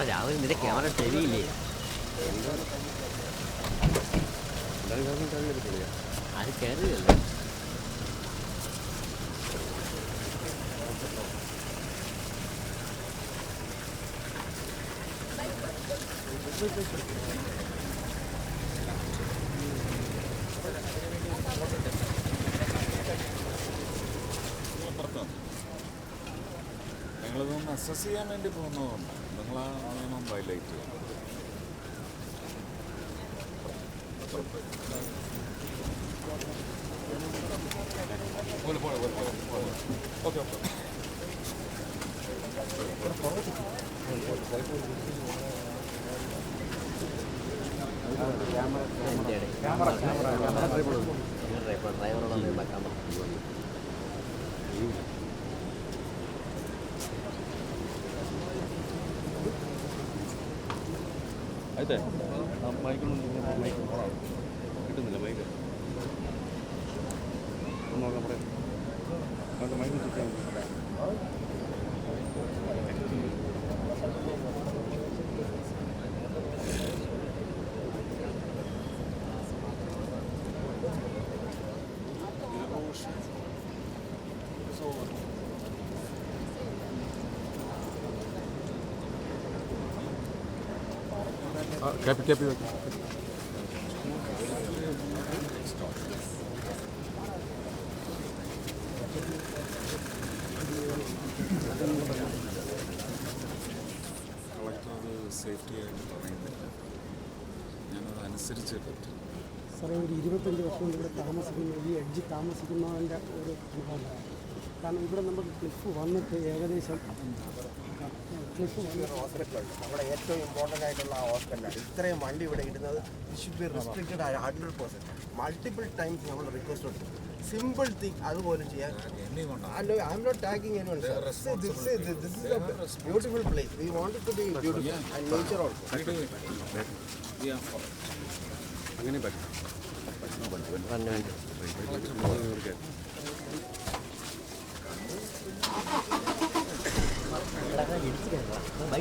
ആ രാഹുൽ നിന്റെ ക്യാമറ ശരിയില്ലേ അത് കയറുകയല്ലേ നിങ്ങളിതൊന്ന് അസസ് ചെയ്യാൻ വേണ്ടി പോകുന്നതുകൊണ്ട്. നിങ്ങൾ ആ നിയമം വയലേറ്റ് ചെയ്യണം ഓക്കെ ഓക്കെ എൻ്റെ ക്യാമറ ക്യാമറ ഡ്രൈവർ ഡ്രൈവറോട് വെക്കാൻ എടുത്തേ മൈക്കിളുണ്ട് മൈക്ക് ഓണാണ് കിട്ടുന്നില്ല മൈക്ക് നോക്കാം പറയാം മൈക്ക് ചുറ്റാൻ കളക്ടർ അത് സേഫ്റ്റി ആയിട്ട് പറയുന്നില്ല ഞാനത് അനുസരിച്ചേ പറ്റും സാറേ ഒരു ഇരുപത്തഞ്ച് വർഷം കൊണ്ട് താമസിക്കുന്ന ഈ എഡ്ജ് താമസിക്കുന്നതിന്റെ ഒരു അനുഭവം. കാരണം ഇവിടെ നമുക്ക് ക്ലിഫ് വന്നിട്ട് ഏകദേശം ക്ലിഫ് ഹോസ്പിറ്റലുണ്ട് നമ്മുടെ ഏറ്റവും ഇമ്പോർട്ടന്റ് ആയിട്ടുള്ള ആ ഹോസ്പിറ്റലാണ് ഇത്രയും വണ്ടി ഇവിടെ ഇടുന്നത് ഷുഡ് ബി റെസ്ട്രിക്റ്റഡ് ആയ ഹൺഡ്രഡ് പെർസെന്റ് മൾട്ടിപ്പിൾ ടൈംസ് നമ്മൾ റിക്വസ്റ്റ് കൊടുത്തു സിമ്പിൾ തിങ് അതുപോലെ ചെയ്യാൻ I am not tagging anyone beautiful place we want to be beautiful and nature also അങ്ങനെ പറ്റും വന്നു വേണ്ടി ബൈക്കില്ലാത്ത പറഞ്ഞില്ല സാർ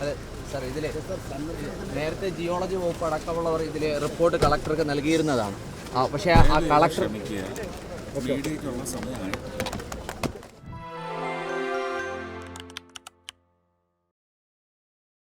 അതെ സാർ ഇതിൽ നേരത്തെ ജിയോളജി വകുപ്പ് അടക്കമുള്ളവർ ഇതിൽ റിപ്പോർട്ട് കളക്ടർക്ക് നൽകിയിരുന്നതാണ്. ആ പക്ഷേ ആ കളക്ടർ ക്ഷമിക്കുക മീഡിയയ്ക്കുള്ള സമയമായി